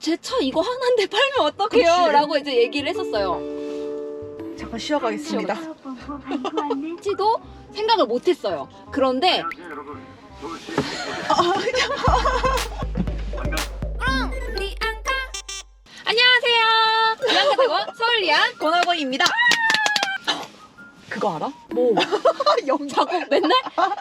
제 차 이거 하나인데 팔면 어떡해요? 그치. 라고 이제 얘기를 했었어요. 잠깐 쉬어가겠습니다. 지도 생각을 못 했어요. 그런데 안녕하세요. 리안가 대원 서울리안 권학원입니다. 그거 알아? 뭐? 영 자꾸 맨날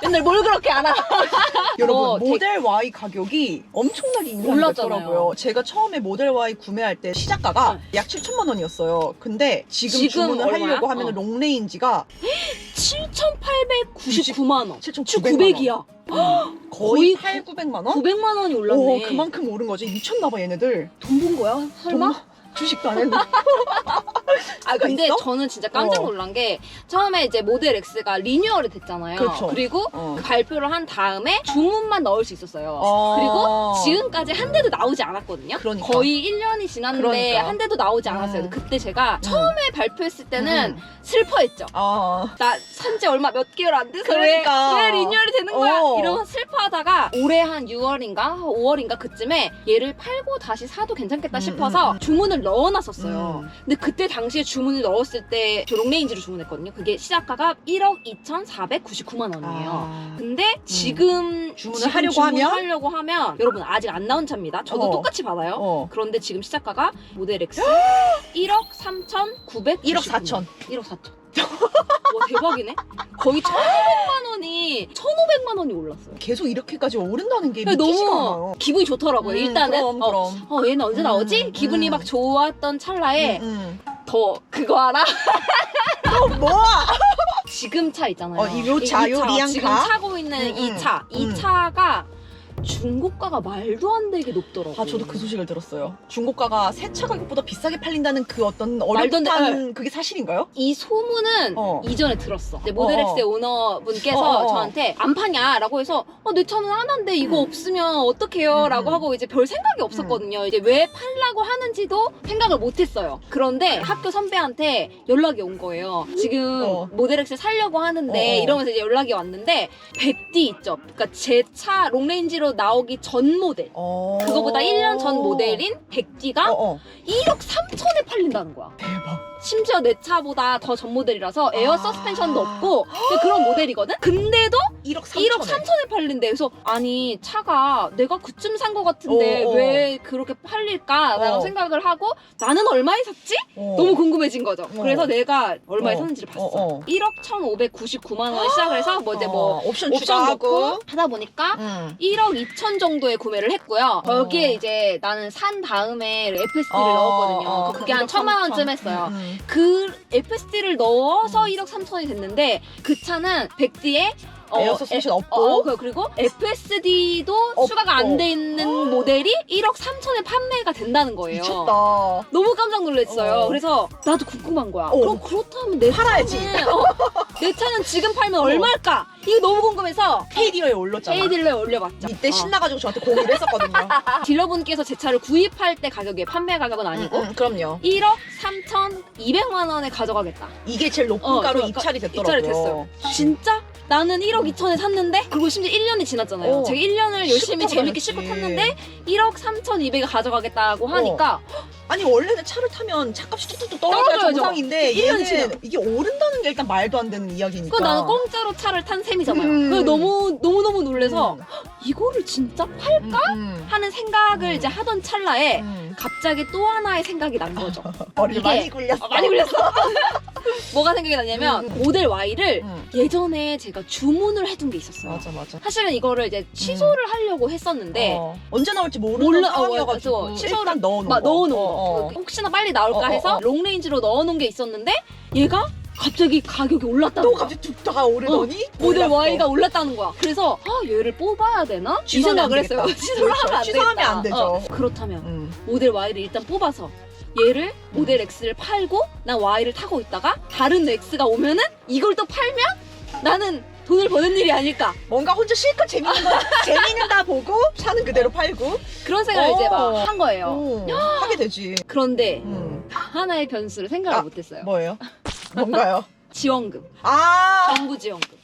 맨날 뭘 그렇게 알아? 여러분 어, 모델 Y 가격이 엄청나게 올랐잖아요. 됐더라고요. 제가 처음에 모델 Y 구매할 때 시작가가 약 7천만 원이었어요. 근데 지금, 지금 주문을 얼마야? 하려고 하면 어. 롱레인지가 7,899만 원. 7,900만 7,900이야. 거의 거의 8, 900만 원? 900만 원이 올랐네. 오, 그만큼 오른 거지. 미쳤나 봐 얘네들. 돈 본 거야? 설마? 돈- 주식도 안 했는데. 아 근데 있어? 저는 진짜 깜짝 어. 놀란 게 처음에 이제 모델 X가 리뉴얼이 됐잖아요. 그렇죠. 리고 어. 발표를 한 다음에 주문만 넣을 수 있었어요. 어. 그리고 지금까지 한 대도 나오지 않았거든요. 그러니까. 거의 1년이 지났는데 그러니까. 한 대도 나오지 않았어요. 음. 그때 제가 처음에 발표했을 때는 음. 슬퍼했죠. 아, 나 산지 얼마 몇 개월 안 돼서 그러니까. 왜, 왜 리뉴얼이 되는 거야? 어. 이러면서 슬퍼하다가 올해 한 6월인가 5월인가 그쯤에 얘를 팔고 다시 사도 괜찮겠다 음, 싶어서 음, 음. 주문을 넣어놨었어요. 음. 근데 그때 당시에 주문을 넣었을 때저 롱레인지로 주문했거든요. 그게 시작가가 1억 2,499만 원이에요. 아. 근데 지금 주문을 지금 하려고 하면? 주문하려고 하면 여러분 아직 안 나온 차입니다. 저도 어. 똑같이 받아요. 어. 그런데 지금 시작가가 모델 X 1억 3,900 1억 4천. 1억 4천. 와 대박이네. 거의 1,500만 원이 1,500만 원이 올랐어요. 계속 이렇게까지 오른다는 게 그러니까 믿기지가 너무 않아요. 기분이 좋더라고요. 음, 일단은 그럼, 어, 그럼. 어 얘는 언제 음, 나오지? 기분이 음. 막 좋았던 찰나에 음, 더 그거 알아? 음. 뭐? 지금 차 있잖아요. 어, 이 요 차, 요 리안카? 지금 타고 있는 음, 이 음, 차, 이 음. 차가 중고가가 말도 안 되게 높더라고요. 아, 저도 그 소식을 들었어요. 중고가가 새 차 가격보다 비싸게 팔린다는 그 어떤 말도 안 돼, 어렵다는 그게 사실인가요? 이 소문은 어. 이전에 들었어. 어, 모델엑스의 어. 오너분께서 어, 어, 어. 저한테 안 파냐라고 해서 어, 내 차는 하나인데 이거 음. 없으면 어떡해요? 음, 라고 음. 하고 이제 별 생각이 없었거든요. 이제 왜 팔라고 하는지도 생각을 못 했어요. 그런데 학교 선배한테 연락이 온 거예요. 지금 어. 모델엑스 살려고 하는데 어, 어. 이러면서 이제 연락이 왔는데 백디 있죠. 그러니까 제 차 롱레인지로 나오기 전 모델. 어. 그거보다 1년 전 모델인 백디가 어, 어. 1억 3천에 팔린다는 거야. 대박. 심지어 내 차보다 더 전 모델이라서 에어 아. 서스펜션도 없고 그냥 그런 모델이거든? 근데도 1억 3천. 1억 3천에 팔린대. 그래서 아니 차가 내가 그쯤 산 거 같은데 어, 어. 왜 그렇게 팔릴까라고 어. 생각을 하고 나는 얼마에 샀지? 어. 너무 궁금해진 거죠. 어. 그래서 내가 얼마에 어. 샀는지를 봤어. 어, 어. 1억 1,599만 원에 시작을 해서 뭐 이제 뭐 어, 옵션, 옵션 추가하고. 넣고 하다 보니까 응. 1억 2천 정도에 구매를 했고요. 거기에 어. 이제 나는 산 다음에 FSD를 어, 넣었거든요. 어, 그게 한 1억 천만 3천. 원쯤 했어요. 음, 음. 그 FSD를 넣어서 음. 1억 3천이 됐는데 그 차는 백디에 에어 서스펜션 에- 없고. 어, 어, 그리고 FSD도 없고. 추가가 안 돼 있는 모델이 1억 3천에 판매가 된다는 거예요. 미쳤다. 너무 깜짝 놀랐어요. 어. 그래서 나도 궁금한 거야. 어. 그럼 그렇다면 내 팔아야지. 차는 어, 내 차는 지금 팔면 얼마일까? 이거 너무 궁금해서 K디어에 올렸잖아. A딜러에 올려봤죠. 이때 어. 신나가지고 저한테 공유를 했었거든요. 딜러분께서 제 차를 구입할 때 가격이 판매 가격은 아니고 음, 음, 그럼요. 1억 3,200만 원에 가져가겠다. 이게 제일 높은 어, 가로 그러니까 입찰이 됐더라고요. 입찰이 됐어요. 진짜? 나는 1억 2천에 샀는데 그리고 심지어 1년이 지났잖아요. 어. 제가 1년을 열심히 재밌게 다녔지. 싣고 탔는데 1억 3,200을 가져가겠다고 하니까 아니 원래는 차를 타면 차값이 뚝뚝뚝 떨어져야 떨어져야죠. 정상인데 일 년이 얘는 이게 오른다는 게 일단 말도 안 되는 이야기니까. 그 나는 공짜로 차를 탄 셈이잖아요. 음. 그래서 너무 너무 너무 놀래서 음, 이거를 진짜 팔까 음, 하는 생각을 음. 이제 하던 찰나에 음. 갑자기 또 하나의 생각이 난 거죠. 머리 이게- 많이 굴렸어. 아, 많이 굴렸어. 뭐가 생각이 나냐면 음. 모델 Y를 음. 예전에 제가 주문을 해둔 게 있었어요. 맞아 맞아. 사실은 이거를 이제 취소를 하려고 했었는데 어. 언제 나올지 모르는 몰라- 어, 상황이어가지고 그래서 일단 넣어놓은 막 거. 넣어놓은 거. 어, 어. 혹시나 빨리 나올까 어, 어, 해서 어. 롱레인지로 넣어놓은 게 있었는데 얘가 갑자기 가격이 올랐다는 또 거야. 갑자기 툭다가 오르더니 모델 올랐어. Y가 올랐다는 거야. 그래서 아 얘를 뽑아야 되나? 이 취소하면 생각을 안 했어요. 되겠다. 취소를 하면 안 취소하면 되겠다. 안 되죠. 어, 그렇다면 음. 모델 Y를 일단 뽑아서 얘를 모델 X를 팔고 난 Y를 타고 있다가 다른 X가 오면은 이걸 또 팔면 나는 돈을 버는 일이 아닐까 뭔가 혼자 실컷 재밌는 거 재밌는 다 보고 사는 그대로 팔고 그런 생각을 이제 막 어. 한 거예요. 어, 하게 되지. 그런데 음. 하나의 변수를 생각을 아, 못했어요. 뭐예요? 뭔가요? 지원금, 아 정부 지원금.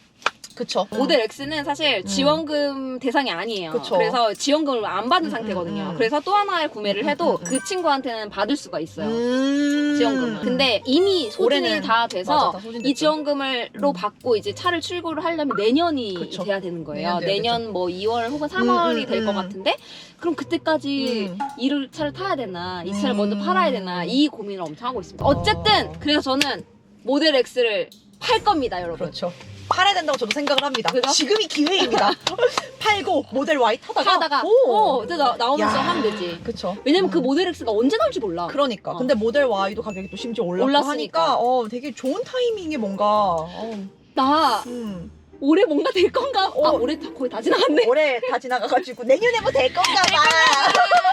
그쵸. 모델 X는 사실 음. 지원금 대상이 아니에요. 그쵸. 래서 지원금을 안 받은 음, 상태거든요. 음, 음. 그래서 또 하나의 구매를 음, 해도. 그 친구한테는 받을 수가 있어요. 음. 지원금을. 근데 이미 소진이 올해는 다 돼서 다 소진됐죠. 이 지원금을로 받고 이제 차를 출고를 하려면 내년이 그쵸. 돼야 되는 거예요. 내년 돼야 내년 뭐 2월 혹은 3월이 음, 될 음, 것 음. 같은데 그럼 그때까지 음. 이를 차를 타야 되나 이 차를 음. 먼저 팔아야 되나 이 고민을 엄청 하고 있습니다. 어. 어쨌든 그래서 저는 모델 X를 팔 겁니다, 여러분. 그렇죠. 팔아야 된다고 저도 생각을 합니다. 그죠? 지금이 기회입니다. 팔고 모델 Y 타다가 타다가 오. 어, 이제 나, 나오면서 야. 하면 되지. 그쵸. 왜냐면 그 음. 모델 X가 언제 나올지 몰라. 그러니까. 어. 근데 모델 Y도 가격이 또 심지어 올랐고 올랐으니까. 하니까 어, 되게 좋은 타이밍에 뭔가 어, 나 음. 올해 뭔가 될 건가? 아 어. 올해 다 거의 다 지나갔네. 올해 다 지나가가지고 내년에 뭐 될 건가 봐.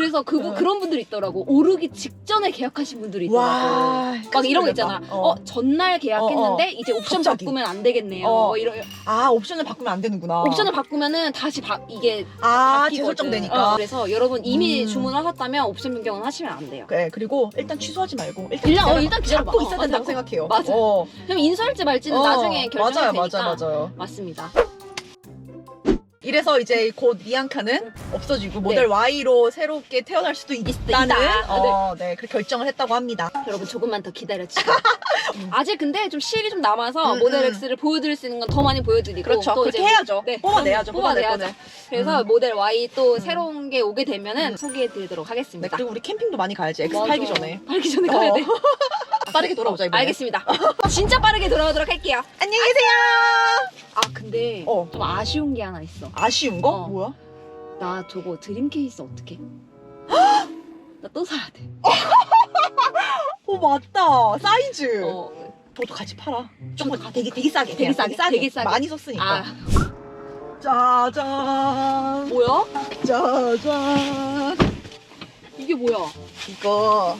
그래서 그 어. 그런 분들 있더라고. 오르기 직전에 계약하신 분들이 있더라고. 와. 막 이런 거 있잖아. 어, 전날 계약했는데 어, 어. 이제 옵션 갑자기. 바꾸면 안 되겠네요. 어. 뭐 이런 아 옵션을 바꾸면 안 되는구나. 옵션을 바꾸면은 다시 바, 이게 아 바뀌거든. 재설정되니까. 어, 그래서 여러분 이미 음. 주문하셨다면 옵션 변경은 하시면 안 돼요. 네, 그리고 일단 취소하지 말고 일단, 일단, 어, 기다려- 일단 기다려봐. 잡고 어, 있어야 어, 된다고. 생각해요. 맞아. 어. 그럼 인수할지 말지는 어, 나중에 결정할 맞아요, 테니까. 맞아요, 맞아요. 맞습니다. 이래서 이제 곧 리안카는 없어지고 모델 Y로 새롭게 태어날 수도 있다는 있다. 어, 네, 그렇게 결정을 했다고 합니다. 여러분 조금만 더 기다려주세요. 아직 근데 좀 실이 좀 남아서 음, 모델 음. X를 보여드릴 수 있는 건 더 많이 보여드리고 그렇죠. 또 그렇게 이제 해야죠. 네, 뽑아내야죠. 뽑아내야죠. 거는. 그래서 음. 모델 Y 또 음. 새로운 게 오게 되면은 음. 소개해드리도록 네, 하겠습니다. 그리고 우리 캠핑도 많이 가야지. X 맞아. 팔기 전에. 팔기 전에 가야 어. 돼. 빠르게 돌아오자 이번에. 알겠습니다. 진짜 빠르게 돌아오도록 할게요. 안녕히 계세요. 아 근데 어. 좀 아쉬운 게 하나 있어. 아쉬운 거? 어. 뭐야? 나 저거 드림 케이스 어떻게? 나 또 사야 돼. 오 맞다. 사이즈. 어, 저도 같이 팔아. 조금 되게 되게 싸게. 되게 싸게, 되게 싸게. 많이 썼으니까. 아 짜잔. 뭐야? 짜잔. 이게 뭐야? 이거